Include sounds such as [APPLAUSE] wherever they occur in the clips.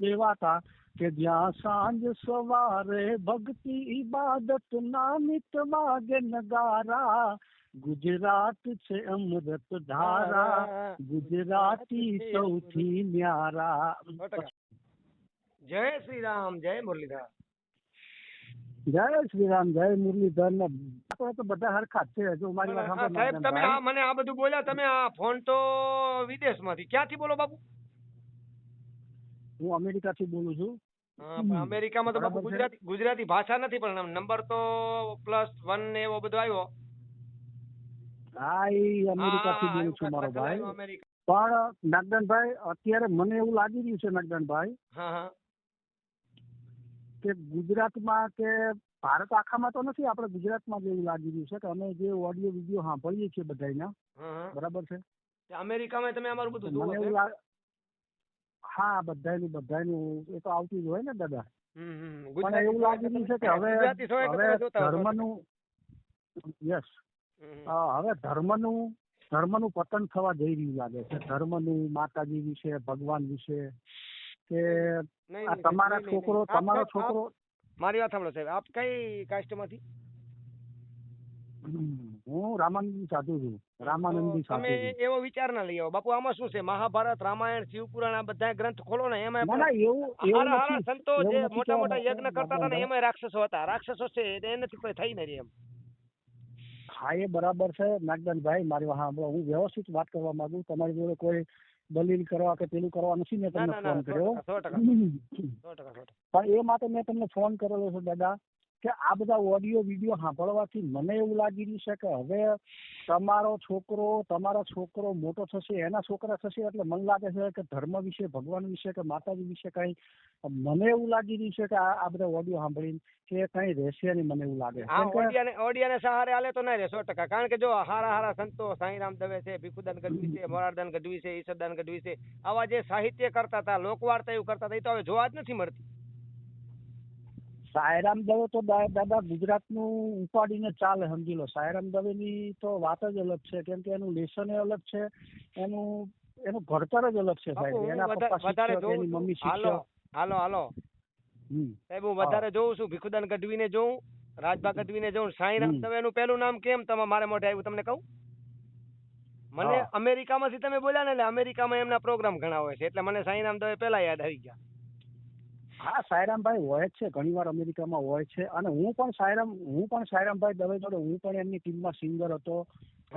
દેવાતા કે જ્યાં સાંજ સવારે ભક્તિ ઇબાદત ના નિત વાગે નગારા ગુજરાત છે અમૃત ધારા ગુજરાતી સૌથી ન્યારા સો ટકા. જય શ્રી રામ જય મુરલીધર જય શ્રી રામ જય મુરલીધર ને આપણે તો બધા હરખા જ છે જો મારી વાત હા, સાંભળો સાહેબ તમે આ નાગેનભાઈ. મને આ બધું બોલ્યા તમે આ ફોન તો વિદેશમાંથી ક્યાંથી બોલો બાપુ હું અમેરિકાથી બોલું છું. અમેરિકામાં તો બાપુ ગુજરાતી ગુજરાતી ભાષા નથી પણ નંબર તો પ્લસ વન ને એવો બધો આવ્યો. હા ઈ અમેરિકાથી બોલું છું મારો ભાઈ. પણ નાગદાનભાઈ અત્યારે મને એવું લાગી રહ્યું છે નાગદાનભાઈ કે ગુજરાતમાં કે ભારત આખામાં તો નથી આપણે ગુજરાતમાં જ એવું લાગી રહ્યું છે કે અમે જે ઓડિયો વીડિયો સાંભળીએ છીએ હા. બરાબર છે? અમેરિકામાં તમે અમારું બધું મને એવું લાગે હા બધાયનું બધાયનું. એ તો આવતી જ હોય ને દાદા. પણ એવું લાગી રહ્યું છે કે હવે હવે. ધર્મનું યસ. હવે ધર્મનું ધર્મનું પતન થવા જઈ રહ્યું લાગે છે. ધર્મનું માતાજી વિશે ભગવાન વિશે કે આ તમારા છોકરો તમારો છોકરો મારી વાત સાંભળો સાહેબ. આપ કઈ કાસ્ટમાંથી? હું રામાનંદી સાધુ છું. રામાનંદી સાધુ તમે એવો વિચાર ના લઈ આવો. બાપુ આમાં શું છે? મહાભારત રામાયણ શિવપુરાણ આ બધા ગ્રંથ ખોલો ને એમાં ના એવું નથી. સંતો જે મોટા મોટા યજ્ઞ કરતા હતા ને એમાં રાક્ષસો હતા. રાક્ષસો છે એ નથી કોઈ થઈ નહીં એમ. હા એ બરાબર છે. નાગદાનભાઈ મારી વાત હું વ્યવસ્થિત વાત કરવા માંગુ. તમારી જોડે કોઈ દલીલ કરવા કે પેલું કરવા નથી મેં તમને ફોન કર્યો. પણ એ માટે મેં તમને ફોન કરેલો છે દાદા. કે આ બધા ઓડિયો વીડિયો સાંભળવાથી મને એવું લાગી રહ્યું છે કે હવે તમારો છોકરો તમારો છોકરો મોટો થશે એના છોકરા થશે એટલે મને લાગે છે કે ધર્મ વિશે ભગવાન વિશે કે માતાજી વિશે કઈ મને એવું લાગી રહ્યું છે કે આ બધા ઓડિયો સાંભળીને કે કઈ રહેશે નહીં મને એવું લાગે. ઓડિયાને સહારે હાલે તો નહીં રે સો ટકા. કારણ કે જો હારા હારા સંતો સાંઈરામ દવે છે ભીખુદાન ગઢવી છે મોરારદાન ગઢવી છે ઈશ્વરદાન ગઢવી છે આવા જે સાહિત્ય કરતા હતા લોકવાર્તા એવું કરતા હતા એ તો હવે જોવા જ નથી મળતી. સાયરામ દવે તો દાદા ગુજરાતનું ઉપાડીને ચાલે સમજી લો. સાયરામ દવેની તો વાત જ અલગ છે કેમ કે એનું લેસન અલગ છે એનું એનું ઘડતર જ અલગ છે સાહેબ. એના પપ્પા શિક્ષક એની. મમ્મી શિક્ષક. હાલો હાલો સાહેબ હું વધારે જોઉં છું ભીખુદાન ગઢવીને જોઉં રાજભા ગઢવીને જોઉં સાંઈરામ દવે નું પહેલું નામ કેમ તમે મારે મોઢે આવ્યું તમને કહું? મને. અમેરિકામાંથી તમે બોલ્યા ને એટલે અમેરિકામાં એમના પ્રોગ્રામ ઘણા હોય છે એટલે મને સાંઈરામ દવે પહેલા યાદ આવી ગયા. હા સાયરામભાઈ હોય જ છે ઘણી વાર અમેરિકામાં હોય છે. અને હું પણ સાયરામ હું પણ સાયરામભાઈ દવે જોડે હું પણ એમની ટીમમાં સિંગર હતો.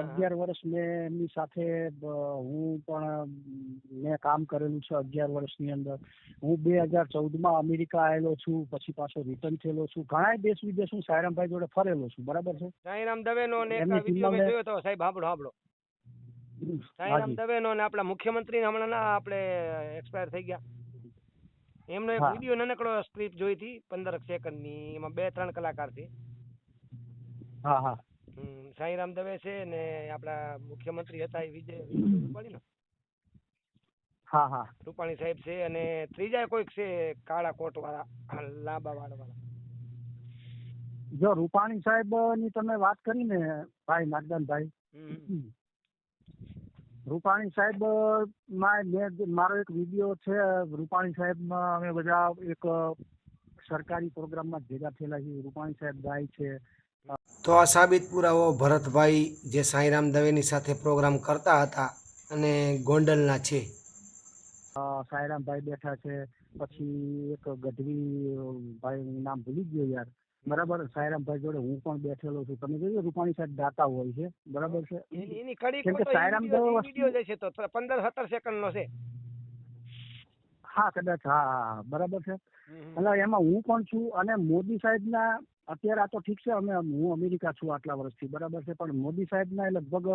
અગિયાર વર્ષ મેં એમની સાથે હું પણ મેં કામ કરેલું છે અગિયાર વર્ષની અંદર. હું બે હજાર ચૌદમાં અમેરિકા આવેલો છું પછી પાછો રિટર્ન થયેલો છું. ઘણા દેશ વિદેશ હું સાયરામભાઈ જોડે ફરેલો છું બરાબર છે? સાયરામ દવેનો ને એક વીડિયો મેં જોયો તો સાહેબ હાંભળો હાંભળો. સાયરામ. દવેનો ને આપણા મુખ્યમંત્રી હમણાં ના આપણે એક્સપાયર થઈ ગયા. એમનો એક વીડિયો નાનકડો સ્ક્રિપ્ટ જોઈ હતી પંદર સેકન્ડની એમાં બે ત્રણ કલાકાર છે. હા હા. સાંઈરામ દવે છે ને આપણા મુખ્યમંત્રી હતા એ વિજય રૂપાણી ને હા હા. રૂપાણી સાહેબ છે અને ત્રીજા કોઈક છે કાળા કોટ વાળા લાંબા વાળ વાળા જો રૂપાણી સાહેબની તમે વાત કરી ને ભાઈ નાગદાનભાઈ હમ. રૂપાણી સાહેબ મારો એક વીડિયો છે રૂપાણી સાહેબમાં અમે બધા એક સરકારી પ્રોગ્રામમાં ભેગા થયેલા છીએ. રૂપાણી સાહેબ ગાય છે. તો આ સાબિત પુરાવો ભરતભાઈ જે સાંઈરામ દવેની સાથે પ્રોગ્રામ કરતા હતા અને ગોંડલના છે. સાંઈરામભાઈ બેઠા છે. પછી એક ગઢવી ભાઈ નામ ભૂલી ગયો યાર. બરાબર? સાયરામભાઈ જોડે હું પણ બેઠેલો છું. તમે જોયું રૂપાણી સાહેબ દાતા હોય છે. બરાબર છે? એની કડી કેમ કે સાયરામ વીડિયો તો પંદર સત્તર સેકન્ડ નો છે. હા કદાચ હા બરાબર છે. એટલે એમાં હું પણ છું અને મોદી સાહેબના અત્યારે આ તો ઠીક છે અમે હું અમેરિકા છું આટલા વર્ષથી બરાબર છે. પણ મોદી સાહેબના એ લગભગ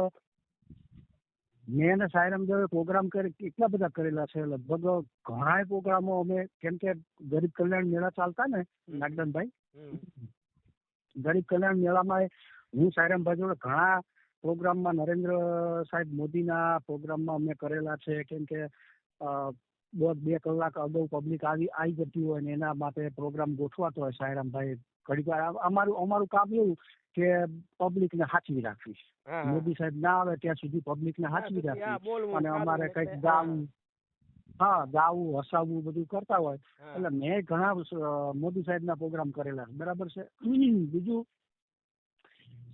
મેં અને સાયરામ દવે પ્રોગ્રામ કરી કેટલા બધા કરેલા છે લગભગ ઘણા પ્રોગ્રામો અમે કેમ કે ગરીબ કલ્યાણ મેળા ચાલતા ને નાગદાનભાઈ? ગરીબ કલ્યાણ મેળામાં હું સાયરામભાઈ જોડે ઘણા પ્રોગ્રામમાં નરેન્દ્ર સાહેબ મોદીના પ્રોગ્રામમાં અમે કરેલા છે કેમ કે દોઢ બે કલાક અગાઉ પબ્લિક આવી આવી જતી હોય ને એના માટે પ્રોગ્રામ ગોઠવાતો હોય સાયરામભાઈ ઘડીક વાર અમારું અમારું કામ એવું કે પબ્લિકને સાચવી રાખવી. મોદી સાહેબ ના આવે ત્યાં સુધી પબ્લિકને સાચવી હાચવી રાખવી અને અમારે કંઈક ગામ હા ગાવું હસાવવું બધું કરતા હોય. એટલે મેં ઘણા મોદી મોદી સાહેબના પ્રોગ્રામ કરેલા બરાબર છે? બીજું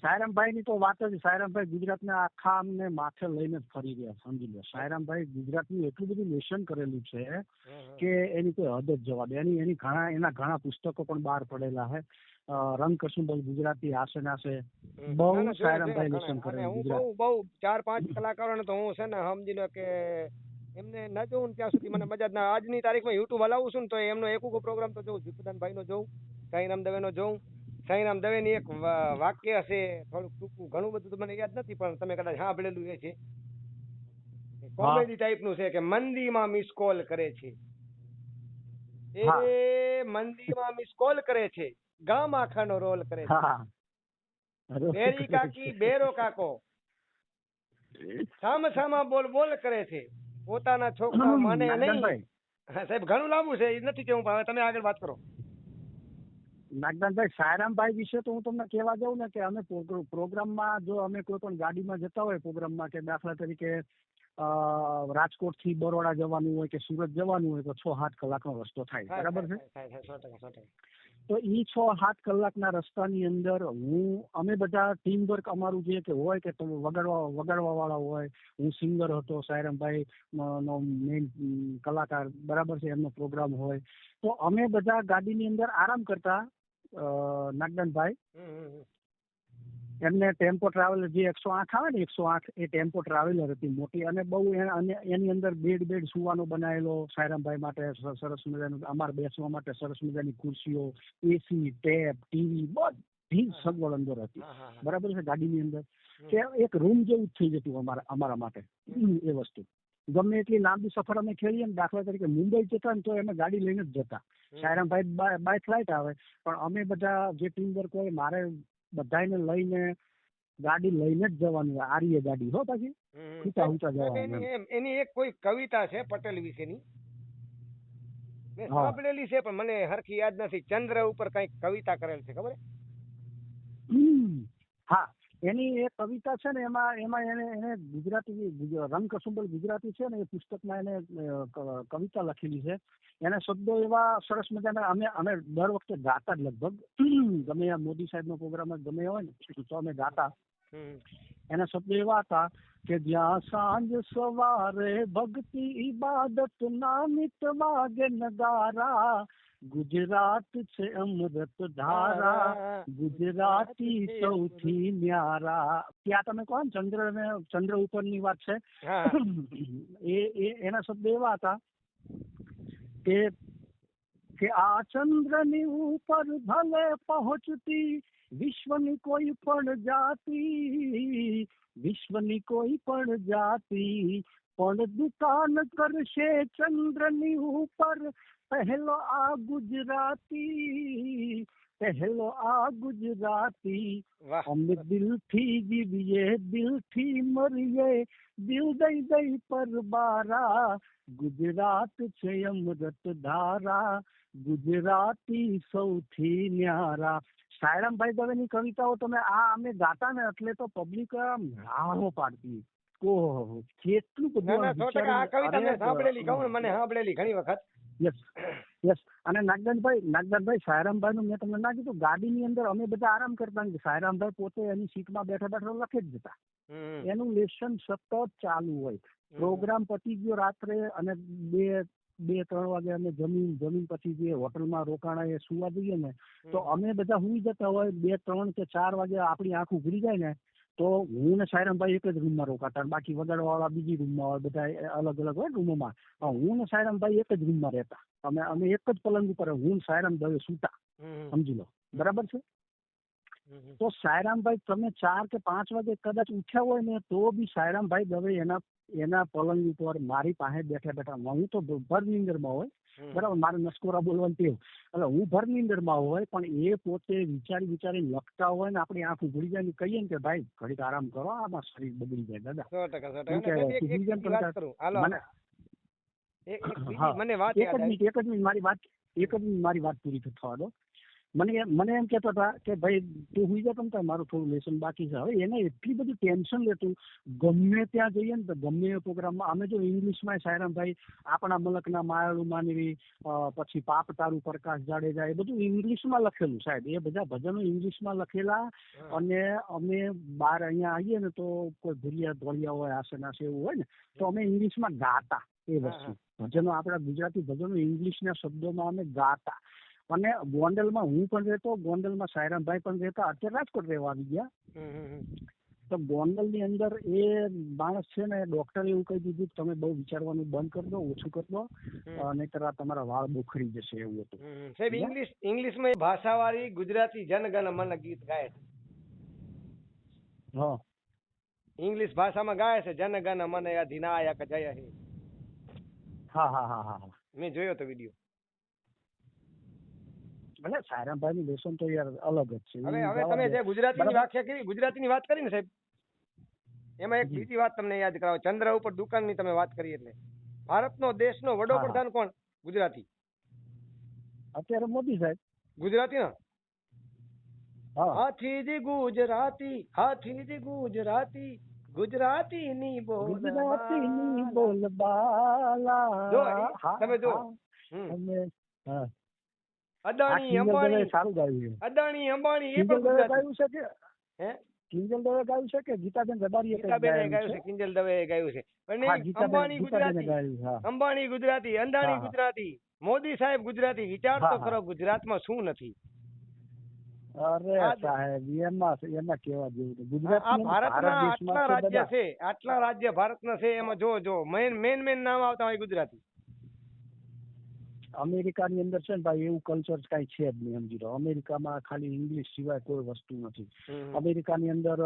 સાયરામભાઈ ની તો વાત જ સાયરામભાઈ ગુજરાતના આખા અમને માથે લઈને જ ફરી ગયા સમજી લો સાયરામભાઈ ગુજરાતનું એટલું બધું લેશન કરેલું છે. કે એની કોઈ હદ જ જવા દે એની એની ઘણા એના ઘણા પુસ્તકો પણ બહાર પડેલા છે રંગ કસુંબલ ગુજરાતી આશે નાશે બહુ સાયરામભાઈ લેશન કરેલું હું ગુજરાત. બહુ ચાર પાંચ કલાકારોને તો હું છે ને સમજી લો કે એમને ન જોઉં ત્યાં સુધી મને મજા જ ના. આજની તારીખમાં યુટ્યુબ હલાવું છું ને તો એમનો એક ઉગો પ્રોગ્રામ તો જોઉં જીતુદાનભાઈ નો જોઉં સાંઈરામ દવે નો જોઉં સાંઈરામ દવે ની એક વાક્ય છે થોડુંક ટૂંકું ઘણું બધું તો મને યાદ નથી પણ તમે કદાચ સાંભળેલું એ છે. કોમેડી ટાઈપનું છે કે મંદીમાં મિસ કોલ કરે છે. એ. મંદીમાં મિસ કોલ કરે છે. ગામ આખાનો રોલ કરે છે. બેરી કાકી બેરો કાકો. સામ સામા બોલ બોલ કરે છે. પોતાના છોકરા માને નહીં. સાહેબ ઘણું લાંબુ છે એ નથી કેવું હવે તમે આગળ વાત કરો. નાગદાનભાઈ સાયરામભાઈ વિશે તો હું તમને કહેવા જાઉં ને કે અમે પ્રોગ્રામમાં જો અમે કોઈ પણ ગાડીમાં જતા હોય પ્રોગ્રામમાં કે દાખલા તરીકે રાજકોટથી બરોડા જવાનું હોય કે સુરત જવાનું હોય તો છ સાત કલાકનો રસ્તો થાય. બરાબર છે. તો એ છ સાત કલાકના રસ્તાની અંદર હું અમે બધા ટીમ વર્ક અમારું જે કે હોય કે તમે વગાડવા વગાડવા વાળા હોય હું સિંગર હતો સાયરામભાઈ નો- મેઇન કલાકાર બરાબર છે એમનો પ્રોગ્રામ હોય. તો અમે બધા ગાડીની અંદર આરામ કરતા નાગદાનભાઈ. એમને ટેમ્પો ટ્રાવેલર જે એકસો આઠ આવે ને એકસો આઠ એ ટેમ્પો ટ્રાવેલર હતી મોટી. અને બહુ એની અંદર બેડ બેડ સુવાનો બનાવેલો સાયરામભાઈ માટે સરસ મજાનું અમારે બેસવા માટે સરસ મજાની ખુરશીઓ એસી ટેપ ટીવી બધી સગવડ અંદર હતી. બરાબર છે ગાડીની અંદર. કે એક રૂમ જેવું જ થઈ જતું અમારા અમારા માટે. એ વસ્તુ. ગમે એટલી લાંબી સફર અમે ખેડીએ ને દાખલા તરીકે મુંબઈ જતા ને તો અમે ગાડી લઈને જ જતા. સાયરામભાઈ બાય ફ્લાઇટ આવે પણ અમે બધા જે ટીમ વર્ક હોય મારે બધાને લઈને ગાડી લઈને જ જવાનું આરીએ ગાડી હો પાછી. ઊંચા ઊંચા જવાનું એની એક કોઈ કવિતા છે પટેલ વિશેની? મેં. સાંભળેલી છે પણ મને હરખી યાદ નથી. ચંદ્ર ઉપર કંઈક કવિતા કરેલ છે ખબર. હા. એની એ કવિતા છે ને એમાં એમાં એને એને ગુજરાતી ગુજ- રંગ કસુંબલ ગુજરાતી છે ને એ પુસ્તકમાં એને કવિતા લખેલી છે. એના શબ્દો એવા સરસ મજાના અમે અમે દર વખતે ગાતા જ લગભગ. ગમે આ મોદી સાહેબનો પ્રોગ્રામ જ ગમે હોય ને તો અમે ગાતા. એના શબ્દો એવા હતા કે જ્યાં સાંજ સવારે ભક્તિ ઇબાદત ના નિત વાગે નગારા ગુજરાત છે અમૃત ધારા ગુજરાતી સૌથી ન્યારા ત્યાં તમે કોણ ચંદ્ર ને ચંદ્ર ઉપરની વાત છે? એ એના શબ્દ એવા હતા કે કે આ ચંદ્રની ઉપર ભલે પહોંચતી વિશ્વની કોઈ પણ જાતિ વિશ્વની કોઈ પણ જાતિ પણ દુકાન કરશે ચંદ્રની ઉપર પહેલો આ ગુજરાતી પહેલો આ ગુજરાતી વાહ અમે દિલથી જીવીએ દિલથી મરીએ દિલ દઈ દઈ પર બારા ગુજરાત છે અમૃત ધારા ગુજરાતી સૌથી ન્યારા સાયરામભાઈ દવેની કવિતાઓ તમે આ અમે ગાતા ને એટલે તો પબ્લિક આમ રાહો પાડતી ઓહો કેટલું ના ના સો ટકા આ કવિતા મેં સાંભળેલી કહું ને મને બધું સાંભળેલી ઘણી વખત. યસ યસ અને નાગદાનભાઈ નાગદાનભાઈ સાયરામભાઈ નું મેં તમને ના કીધું ગાડીની અંદર અમે બધા આરામ કરતા સાયરામભાઈ પોતે એની સીટમાં બેઠા બેઠા લખી જ જતા. એનું લેશન સતત ચાલુ હોય. પ્રોગ્રામ પતી ગયો રાત્રે અને બે બે ત્રણ વાગે અમે જમીન જમીન પછી જે હોટલમાં રોકાણા એ સુવા જઈએ ને તો અમે બધા સુઈ જતા હોય બે ત્રણ કે ચાર વાગે આપણી આંખ ઉઘરી જાય ને તો હું ને સાયરામભાઈ એક જ રૂમમાં રોકાતા અને બાકી વગાડવા વાળા બીજી રૂમમાં હોય બધા એ અલગ અલગ હોય રૂમોમાં. પણ હું ને સાયરામભાઈ એક જ રૂમમાં રહેતા. અમે અમે એક જ પલંગ ઉપર હું ને સાયરામ દવે સૂતા. હમ. સમજી લો. બરાબર છે? હમ. તો સાયરામભાઈ તમે ચાર કે પાંચ વાગે કદાચ ઉઠ્યા હોય ને તો બી સાયરામભાઈ દવે એના એના પલંગ ઉપર મારી પાસે બેઠા બેઠા. હું તો ભર નીંદરમાં હોય. હમ. બરાબર? મારે નસકોરા બોલવાનું તેવું. એટલે હું ભર નીંદરમાં હોય પણ એ પોતે વિચારી વિચારી લખતા હોય ને આપણી આંખ ઉઘડી જાય ને કહીએ ને કે ભાઈ ઘડીક આરામ કરો આમાં શરીર બગડી જાય દાદા. સો ટકા સો ટકા. મને એક એક બીજી હા. મને વાત એક જ મિનિટ એક જ મિનિટ મારી વાત એક જ મિનિટ મારી વાત પૂરી થવા દો. મને મને એમ કહેતો હતા કે ભાઈ તું હુઈ જા તમ મારું થોડું લેસન બાકી છે. હવે એને એટલી બધી ટેન્શન લેતું. ગમે ત્યાં જઈએ ને તો ગમે એ પ્રોગ્રામમાં અમે જો ઇંગ્લિશમાં સાયરામભાઈ આપણા મલકના માયાળુ માનવી પછી પાપ તારું પ્રકાશ જાડેજા એ બધું ઇંગ્લિશમાં લખેલું સાહેબ. એ બધા ભજનો ઇંગ્લિશમાં લખેલા અને અમે બહાર અહીંયા આવીએ ને તો કોઈ ભૂલિયા ધોળિયા હોય આશે એવું હોય ને તો અમે ઇંગ્લિશમાં ગાતા એ વસ્તુ. ભજનો આપણા ગુજરાતી ભજનો ઇંગ્લિશના શબ્દોમાં અમે ગાતા. અને ગોંડલમાં હું પણ રહેતો ગોંડલમાં સાયરામભાઈ પણ રહેતા અત્યારે રાજકોટ રહેવા આવી ગયા. તો ગોંડલની અંદર એ માણસ છે ને ડોક્ટરે એવું કહી દીધું કે તમે બહુ વિચારવાનું બંધ કરી દો ઓછું કરી દો. નહીતર આ તમારા વાળ બોખરી જશે એવું હતું. સાહેબ ઇંગ્લિશ ઇંગ્લિશમાં ભાષાવાળી ગુજરાતી જનગણ મન ગીત ગાય છે. હા. ઇંગ્લિશ ભાષામાં ગાય છે જનગણ મન અધિનાયક જય હા હા હા હા હા. મેં જોયો તો વીડિયો. એટલે સાયરામભાઈ નું લેસન તો યાર અલગ જ છે હવે હવે તમે જે ગુજરાતીની. વ્યાખ્યા કરી ગુજરાતીની વાત કરી ને સાહેબ. એમાં એક બીજી વાત તમને યાદ કરાવો. ચંદ્ર ઉપર દુકાનની તમે વાત કરી એટલે. ભારતનો દેશનો. વડાપ્રધાન કોણ? ગુજરાતી. અત્યારે મોદી સાહેબ. ગુજરાતી ના? હાથી જી ગુજરાતી હાથી જી ગુજરાતી ગુજરાતી ની ગુજરાતીની બોલ. બાલા જો, તમે જો. હા આ અદાણી અંબાણી. સારું ગાયું અદાણી અંબાણી એ પણ ગાયું છે કે? હે? કિંજલ દવે ગાયું છે કે ગીતાબેન રબારીએ ગાયું છે? કિંજલ દવે ગાયું છે. ગીતાબેન અંબાણી ગુજરાતી. અંબાણી ગુજરાતી હા. ગુજરાતી મોદી સાહેબ ગુજરાતી. વિચાર તો. ખરો ગુજરાતમાં શું નથી? અરે સાહેબ એમાં એમાં કેવા જેવું ગુજરાત આ ભારતના આટલા રાજ્ય છે છે આટલા રાજ્ય ભારતના છે એમાં જો જો મેન મેન મેન નામ આવતા હોય ગુજરાતી. અમેરિકાની અંદર છે ને ભાઈ એવું કલ્ચર કઈ છે જ નહીં સમજી લો. અમેરિકામાં ખાલી ઇંગ્લિશ સિવાય કોઈ વસ્તુ નથી. અમેરિકાની અંદર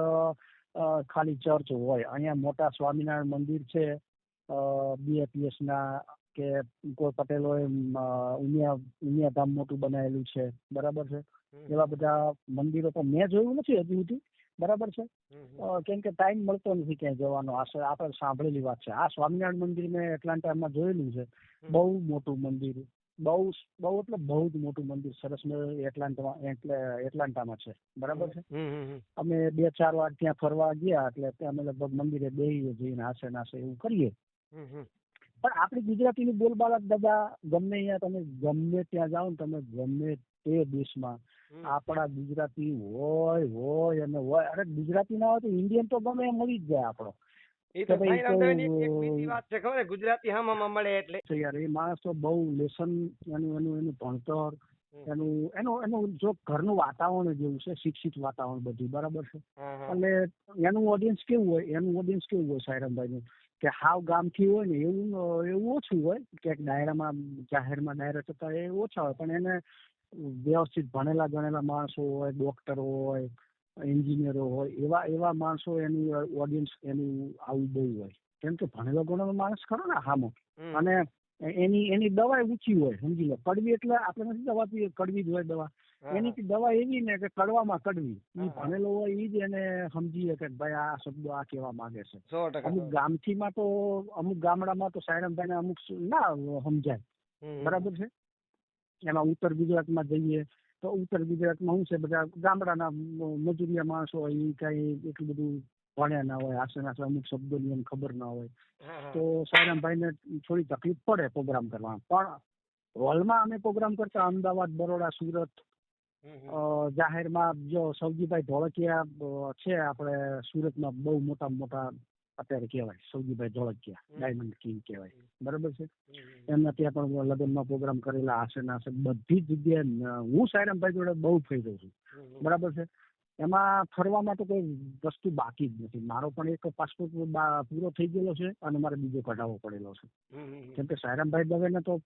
ખાલી ચર્ચ હોય. અહીંયા મોટા સ્વામિનારાયણ મંદિર છે બીએપીએસ ના કે કોઈ પટેલો ઉમિયા ઉમિયા ધામ મોટું બનાવેલું છે. બરાબર છે? એવા બધા મંદિરો તો મેં જોયું નથી હજી સુધી. બરાબર છે? કેમ કે ટાઈમ મળતો નથી ક્યાંય જવાનો. આ આપણે સાંભળેલી વાત છે. આ સ્વામિનારાયણ મંદિર મેં એટલાન્ટામાં જોયેલું છે. બહુ મોટું મંદિર. બહુ બહુ એટલે બહુ જ મોટું મંદિર સરસ એટલાન્ટામાં એટલે એટલાન્ટામાં છે. બરાબર છે? અમે બે ચાર વાર ત્યાં ફરવા ગયા એટલે ત્યાં અમે લગભગ મંદિરે બેહીએ જઈને હાસે નાસે એવું કરીએ. પણ આપણી ગુજરાતીની બોલબાલા દાદા ગમે અહીંયા તમે ગમે ત્યાં જાઓ ને તમે ગમે તે દેશમાં આપણા ગુજરાતી હોય હોય અને હોય. અરે ગુજરાતી ના હોય તો ઇન્ડિયન તો ગમે એમ મળી જ જાય આપણો. એ તો ભાઈ સાંઈરામ એક- એક બીજી વાત છે ખબર ગુજરાતી હામામાં મળે એટલે. યાર એ માણસ તો બહુ લેસન એનું એનું એનું ભણતર એનું એનું એનું જો ઘરનું વાતાવરણ જેવું છે શિક્ષિત વાતાવરણ બધું બરાબર છે. એટલે એનું ઓડિયન્સ કેવું હોય? એનું ઓડિયન્સ કેવું હોય સાયરમભાઈ નું કે હાવ ગામથી હોય ને એવું એવું ઓછું હોય. કે ડાયરામાં જાહેરમાં ડાયરા થતા એ ઓછા હોય પણ એને વ્યવસ્થિત ભણેલા ગણેલા માણસો હોય ડોક્ટરો હોય એન્જિનિયરો હોય એવા એવા માણસો એની ઓડિયન્સ એનું આવું બહુ હોય. કેમ કે ભણેલો ગણેલો માણસ ખરો ને હામો. અને એની એની દવા ઊંચી હોય સમજી લો. કડવી એટલે આપણે નથી દવા પીએ કડવી જ હોય દવા. એની દવા એવી ને કે કડવામાં કડવી. એ ભણેલો હોય એ જ એને સમજીએ કે ભાઈ આ શબ્દો આ કેવા માંગે છે. અમુક ગામથીમાં તો અમુક ગામડામાં તો સાયરામભાઈ ને અમુક ના સમજાય. બરાબર છે? એમાં ઉત્તર ગુજરાતમાં જઈએ તો ઉત્તર ગુજરાતમાં શું છે બધા ગામડાના મજૂરિયા માણસો હોય એ કઈ એટલું બધું ભણ્યા ના હોય આસે નાસે અમુક શબ્દોની એમ ખબર ના હોય. તો સારામભાઈ સાયરામભાઈને થોડી તકલીફ પડે પ્રોગ્રામ કરવામાં પણ હોલમાં અમે પ્રોગ્રામ કરતા અમદાવાદ બરોડા સુરત. જાહેરમાં જો સૌજીભાઈ ધોળકિયા છે આપણે સુરતમાં બહુ મોટા મોટા અત્યારે કહેવાય સૌજીભાઈ ધોળકિયા ડાયમંડ કિંગ કહેવાય. બરાબર છે? એમના ત્યાં પણ લગ્નમાં પ્રોગ્રામ કરેલા હશે ના હશે બધી જગ્યાએ હું સાયરામભાઈ જોડે બહુ ફર્યો છું. બરાબર છે? એમાં ફરવામાં તો કોઈ વસ્તુ બાકી જ નથી. મારો પણ એક પાસપોર્ટ પૂરો થઈ ગયેલો છે અને મારે બીજો કઢાવવો પડેલો છે. કેમ કે સાયરામભાઈ દવેને તો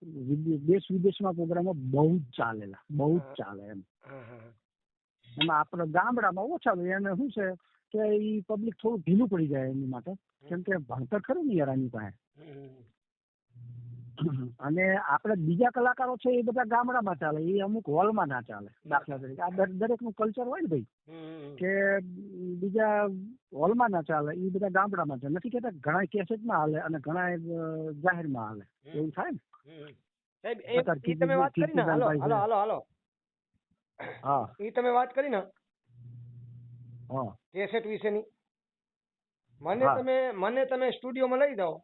દેશ વિદેશમાં પ્રોગ્રામો બહુ જ ચાલેલા બહુ જ ચાલે એમ. એમાં આપણે ગામડામાં ઓછા એને શું છે? કે એ પબ્લિક થોડું ઢીલું પડી જાય એની માટે. કેમ કે ભણતર ખરું ને યાર આની પાસે. [CLEARS THROAT] અને આપણે બીજા કલાકારો છે એ બધા ગામડામાં ચાલે એ અમુક હોલમાં ના ચાલે દાખલા તરીકે. આ દર- દરેકનું કલ્ચર હોય ને ભાઈ. કે બીજા હોલમાં ના ચાલે એ બધા ગામડામાં ચાલે નથી કહેતા ઘણા કેસેટમાં હાલે અને ઘણા જાહેર જાહેરમાં હાલે. એવું થાય ને? હમ. સાહેબ એ તમે વાત કરી ને હાલો હાલો હાલો હાલો. હા. એ તમે વાત કરી ને કેસેટ વિશેની. મને તમે મને તમે સ્ટુડિયોમાં લઈ જાઓ.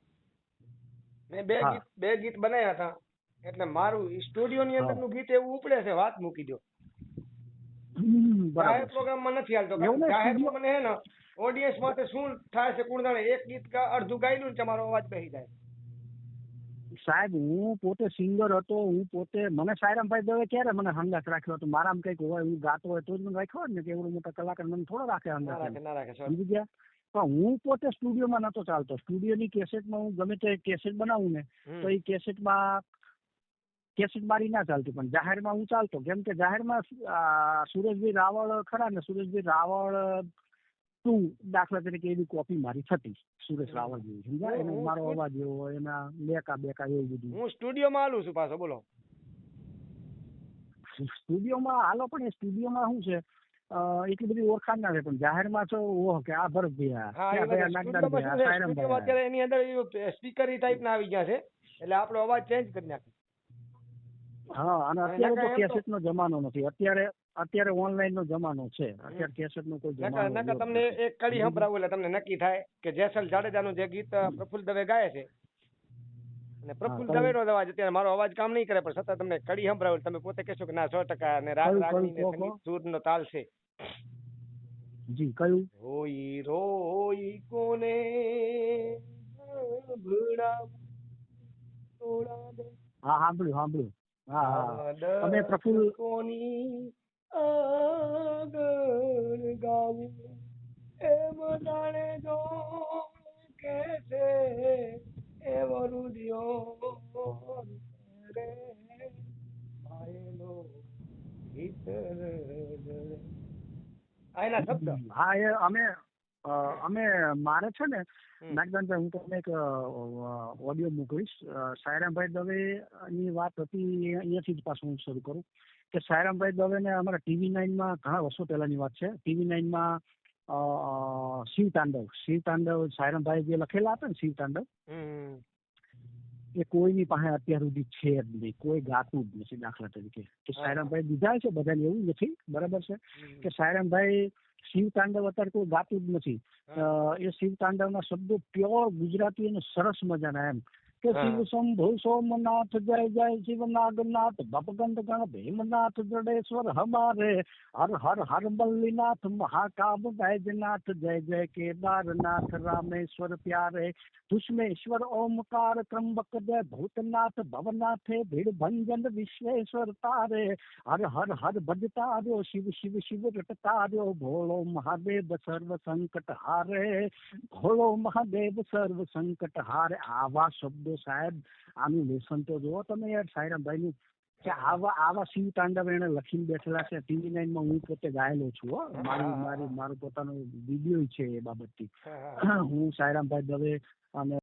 મેં બે ગીત બે ગીત બનાવ્યા હતા. એટલે મારું સ્ટુડિયો ની હા. અંદરનું ગીત એવું ઉપડે છે વાત મૂકી દો જાહેર પ્રોગ્રામમાં નથી હાલતો જાહેરમાં મને હે ને ઓડિયન્સ માટે શું થાય છે કુણ જાણે એક ગીત અડધું ગાયલું ને તમારો અવાજ બેસી જાય. સાહેબ હું પોતે સિંગર હતો હું પોતે મને સાયરામભાઈ દવે ક્યારે મને હંગાત રાખ્યો હતો? મારામાં કંઈક હોય હું ગાતો હોય તો જ મને રાખ્યો ને કે એવડો મોટા કલાકાર મને થોડો રાખે હંગાત. સમજી ગયા? પણ હું પોતે સ્ટુડિયોમાં નતો ચાલતો. સ્ટુડિયોની કેસેટમાં હું ગમે તે કેસેટ બનાવું ને તો એ કેસેટમાં કેસેટ મારી ના ચાલતી. પણ જાહેરમાં હું ચાલતો. કેમ કે જાહેરમાં સુરેશભાઈ રાવળ ખરા ને સુરેશભાઈ રાવળ ટુ દાખલા તરીકે એવી કોપી મારી થતી સુરેશ રાવળ જેવી સમજાય? એનો મારો અવાજ એવો એના લેકા બેકા એવું બધું. હું સ્ટુડિયોમાં આલું છું પાછો બોલો. સ્ટુડિયોમાં હાલો પણ એ સ્ટુડિયોમાં શું છે? એટલી બધી ઓળખાણ ના રહે પણ જાહેરમાં છો ઓહ કે આ એ ભાઈ છે? અત્યારે એની અંદર સ્પીકર ટાઈપ ના આવી ગયા છે એટલે આપણો અવાજ ચેન્જ કરી નાખે હા અને અત્યારે તો- કેસેટ નો જમાનો નથી. અત્યારે અત્યારે ઓનલાઈન નો જમાનો છે. અત્યારે કેસેટ નો કોઈ જમાનો રહ્યો તમને એક કડી સંભળાવું એટલે તમને નક્કી થાય કે જેસલ જાડેજાનું જે ગીત પ્રફુલ દવે ગાય છે. અને પ્રફુલ દવે નો અવાજ અત્યારે મારો અવાજ કામ નહીં કરે પણ છતાં તમને કડી સંભળાવું તમે પોતે કહેશો કે ના સો ટકા અને રાગ રાગની ને કયું, કહો, તાલ છે. જી કયું? રોઈ રોઈ કોને હા સાંભળ્યું સાંભળ્યું. હા હા આદત અમે પ્રફુલ્લ- કોની આગળ ગાવું. એમ જાણે જો કે છે રે આયેલો શબ્દ? હા એ અમે અમે મારે છે ને. નાગદાનભાઈ હું તમને એક ઓડિયો મોકલીશ સાયરામભાઈ દવે ની વાત હતી અહીંયાથી જ પાછું હું શરૂ કરું. કે સાયરામભાઈ દવેને અમારા ટીવી નાઇનમાં ઘણા વર્ષો પહેલાની વાત છે. ટીવી નાઇનમાં શિવ તાંડવ. શિવ તાંડવ સાયરામભાઈ જે લખેલા હતા ને શિવ તાંડવ એ કોઈની પાસે અત્યાર સુધી છે જ નહીં. કોઈ ગાતું જ નથી દાખલા તરીકે. કે સાયરામભાઈ દીધા છે બધાને એવું નથી? બરાબર છે? કે સાયરામભાઈ શિવ તાંડવ અત્યારે કોઈ ગાતું જ નથી. એ શિવ તાંડવના શબ્દો પ્યોર ગુજરાતી અને સરસ મજાના એમ. કે હા. શિવ શંભુ સોમનાથ જય જય શિવ નાગનાથ ભપગંત ગણ ભીમનાથ જડેશ્વર હમારે હર હર હર મલ્લીનાથ મહાકામ વૈજનાથ જય જય કેદારનાથ રામેશ્વર પ્યારે દુષ્મેશ્વર ઓમકાર ત્રંબક જય ભૂતનાથ ભવનાથે ભીડ ભંજન વિશ્વેશ્વર તારે હર હર હર ભજતા રહ્યો શિવ શિવ શિવ રટતા રહ્યો ભોળો મહાદેવ સર્વ સંકટ હારે ભોળો મહાદેવ સર્વ સંકટ શબ્દો સાહેબ આનું લેસન તો જુઓ તમે યાર સાયરામભાઈ નું કે આવા આવા શિવ તાંડવ એને લખીને બેઠેલા છે ટીવી નાઇનમાં હું પોતે ગાયેલો છું હો. મારી મારી મારો પોતાનો વીડિયો છે એ બાબતથી. થી હા. હું સાયરામભાઈ દવે અને